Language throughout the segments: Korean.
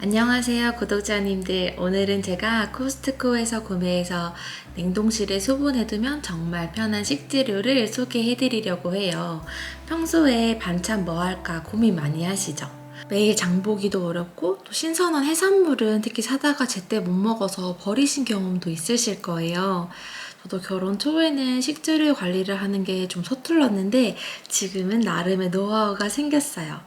안녕하세요 구독자님들. 오늘은 제가 코스트코에서 구매해서 냉동실에 소분해두면 정말 편한 식재료를 소개해드리려고 해요. 평소에 반찬 뭐 할까 고민 많이 하시죠? 매일 장보기도 어렵고 또 신선한 해산물은 특히 사다가 제때 못 먹어서 버리신 경험도 있으실 거예요 저도 결혼 초에는 식재료 관리를 하는 게 좀 서툴렀는데 지금은 나름의 노하우가 생겼어요.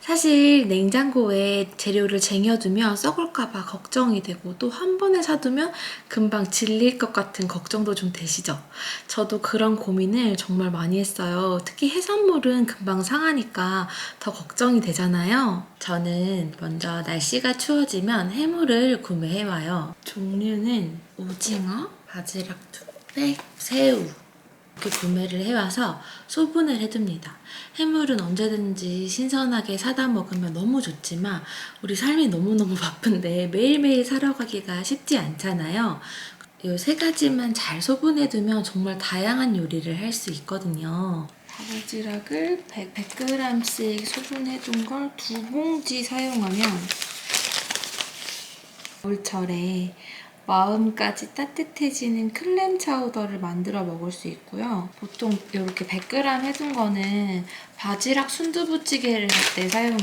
사실 냉장고에 재료를 쟁여두면 썩을까봐 걱정이 되고 또 한 번에 사두면 금방 질릴 것 같은 걱정도 좀 되시죠? 저도 그런 고민을 정말 많이 했어요. 특히 해산물은 금방 상하니까 더 걱정이 되잖아요. 저는 먼저 날씨가 추워지면 해물을 구매해와요. 종류는 오징어, 바지락 뚝배, 새우 이렇게 구매를 해와서 소분을 해둡니다. 해물은 언제든지 신선하게 사다 먹으면 너무 좋지만 우리 삶이 너무너무 바쁜데 매일매일 사러 가기가 쉽지 않잖아요. 이 세 가지만 잘 소분해두면 정말 다양한 요리를 할 수 있거든요. 바지락을 100, 100g씩 소분해둔 걸 두 봉지 사용하면 겨울철에 마음까지 따뜻해지는 클램 차우더를 만들어 먹을 수 있고요. 보통 이렇게 100g 해둔 거는 바지락 순두부찌개를 할 때 사용해요.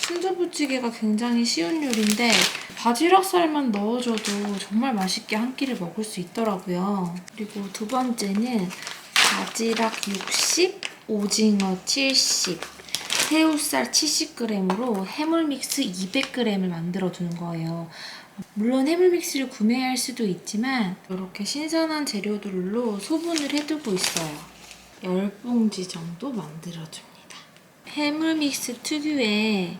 순두부찌개가 굉장히 쉬운 요리인데 바지락살만 넣어줘도 정말 맛있게 한 끼를 먹을 수 있더라고요. 그리고 두 번째는 바지락 60, 오징어 70, 새우살 70g으로 해물 믹스 200g을 만들어 두는 거예요. 물론 해물 믹스를 구매할 수도 있지만 이렇게 신선한 재료들로 소분을 해두고 있어요. 10봉지 정도 만들어줍니다. 해물 믹스 특유의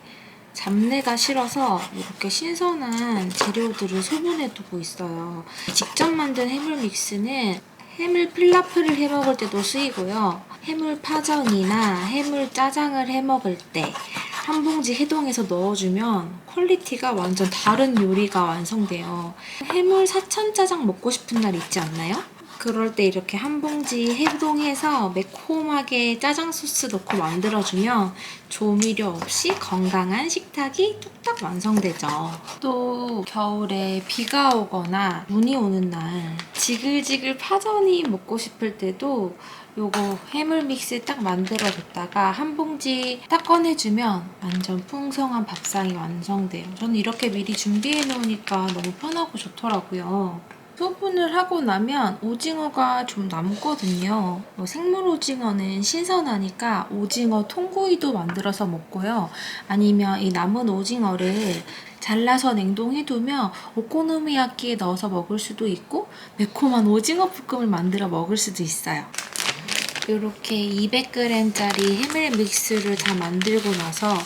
잡내가 싫어서 이렇게 신선한 재료들을 소분해두고 있어요. 직접 만든 해물 믹스는 해물 필라프를 해 먹을 때도 쓰이고요. 해물 파전이나 해물 짜장을 해 먹을 때 한 봉지 해동해서 넣어주면 퀄리티가 완전 다른 요리가 완성돼요. 해물 사천 짜장 먹고 싶은 날 있지 않나요? 그럴 때 이렇게 한 봉지 해동해서 매콤하게 짜장 소스 넣고 만들어주면 조미료 없이 건강한 식탁이 뚝딱 완성되죠. 또 겨울에 비가 오거나 눈이 오는 날 지글지글 파전이 먹고 싶을 때도 요거 해물 믹스 딱 만들어뒀다가 한 봉지 딱 꺼내주면 완전 풍성한 밥상이 완성돼요. 저는 이렇게 미리 준비해 놓으니까 너무 편하고 좋더라고요. 소분을 하고 나면 오징어가 좀 남거든요. 뭐 생물 오징어는 신선하니까 오징어 통구이도 만들어서 먹고요. 아니면 이 남은 오징어를 잘라서 냉동해두면 오코노미야끼에 넣어서 먹을 수도 있고 매콤한 오징어 볶음을 만들어 먹을 수도 있어요. 이렇게 200g짜리 해물 믹스를 다 만들고 나서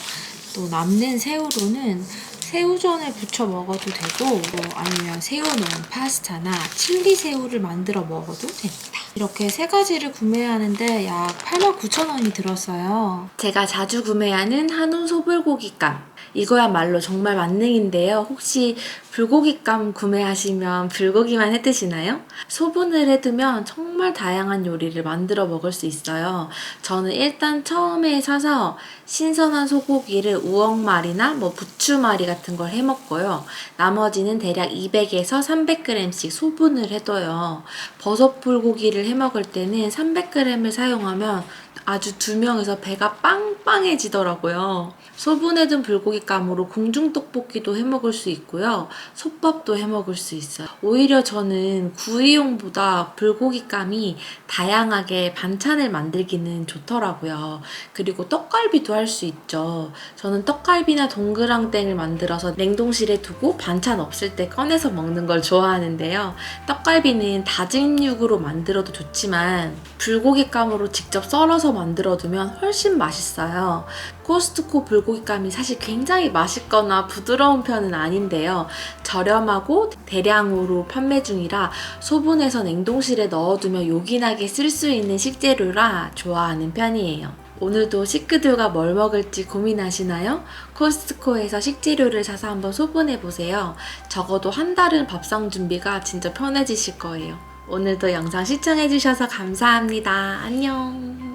또 남는 새우로는 새우전을 부쳐 먹어도 되고 뭐 아니면 새우 넣은 파스타나 칠리 새우를 만들어 먹어도 됩니다. 이렇게 세 가지를 구매하는데 약 89,000원이 들었어요. 제가 자주 구매하는 한우 소불고기감. 이거야말로 정말 만능인데요. 혹시 불고기감 구매하시면 불고기만 해 드시나요? 소분을 해 두면 정말 다양한 요리를 만들어 먹을 수 있어요. 저는 일단 처음에 사서 신선한 소고기를 우엉말이나 뭐 부추말이 같은 걸 해 먹고요. 나머지는 대략 200에서 300g씩 소분을 해 둬요. 버섯 불고기를 해 먹을 때는 300g을 사용하면 아주 두 명에서 배가 빵 빵해지더라고요. 소분해둔 불고기감으로 궁중떡볶이도 해 먹을 수 있고요. 솥밥도 해 먹을 수 있어요. 오히려 저는 구이용보다 불고기감이 다양하게 반찬을 만들기는 좋더라고요. 그리고 떡갈비도 할 수 있죠. 저는 떡갈비나 동그랑땡을 만들어서 냉동실에 두고 반찬 없을 때 꺼내서 먹는 걸 좋아하는데요. 떡갈비는 다진 육으로 만들어도 좋지만 불고기감으로 직접 썰어서 만들어두면 훨씬 맛 있어요. 코스트코 불고기감이 사실 굉장히 맛있거나 부드러운 편은 아닌데요. 저렴하고 대량으로 판매 중이라 소분해서 냉동실에 넣어두면 요긴하게 쓸 수 있는 식재료라 좋아하는 편이에요. 오늘도 식구들과 뭘 먹을지 고민하시나요? 코스트코에서 식재료를 사서 한번 소분해 보세요. 적어도 한 달은 밥상 준비가 진짜 편해지실 거예요. 오늘도 영상 시청해주셔서 감사합니다. 안녕.